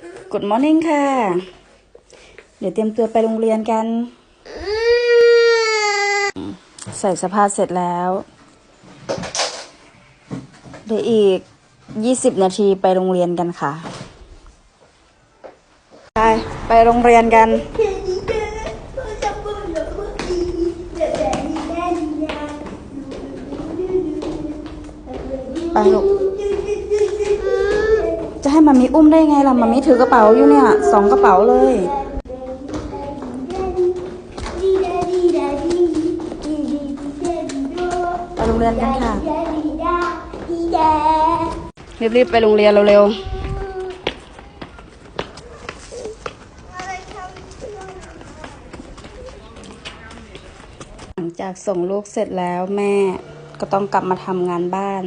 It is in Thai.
Good morning ค่ะ เดี๋ยวเตรียมตัวไปโรงเรียนกัน ใส่สภาเสร็จแล้วเดี๋ยวอีก20นาทีไปโรงเรียนกันค่ะ ไป ไปโรงเรียนกัน ไปลูก จะให้มามีอุ้มได้ไงล่ะมามีถือกระเป๋าอยู่เนี่ยสองกระเป๋าเลยไปโรงเรียนกันค่ะรีบๆไปโรงเรียนเร็วๆหลังจากส่งลูกเสร็จแล้วแม่ก็ต้องกลับมาทำงานบ้าน